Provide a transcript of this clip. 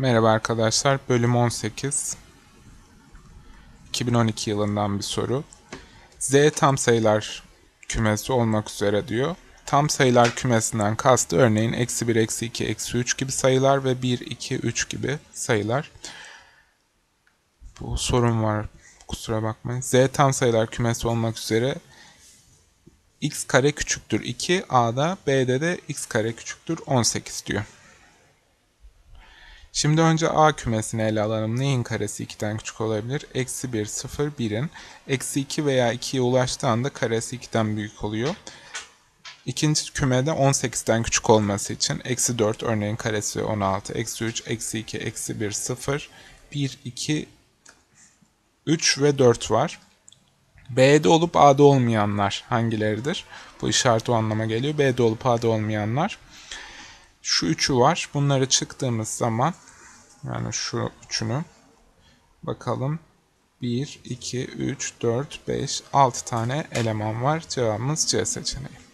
Merhaba arkadaşlar, bölüm 18. 2012 yılından bir soru. Z tam sayılar kümesi olmak üzere diyor. Tam sayılar kümesinden kastı örneğin eksi 1, eksi 2, eksi 3 gibi sayılar ve 1, 2, 3 gibi sayılar. Bu sorun var, kusura bakmayın. Z tam sayılar kümesi olmak üzere x kare küçüktür 2, A'da, B'de de x kare küçüktür 18 diyor. Şimdi önce A kümesini ele alalım. Neyin karesi 2'den küçük olabilir? Eksi 1, 0, 1'in. Eksi 2 veya 2'ye ulaştığı anda karesi 2'den büyük oluyor. İkinci kümede 18'den küçük olması için eksi 4 örneğin karesi 16, eksi 3, eksi 2, eksi 1, 0, 1, 2, 3 ve 4 var. B'de olup A'da olmayanlar hangileridir? Bu işaret o anlama geliyor. B'de olup A'da olmayanlar. Şu üçü var. Bunları çıktığımız zaman yani şu üçünü bakalım. 1, 2, 3, 4, 5, 6 tane eleman var. Cevabımız C seçeneği.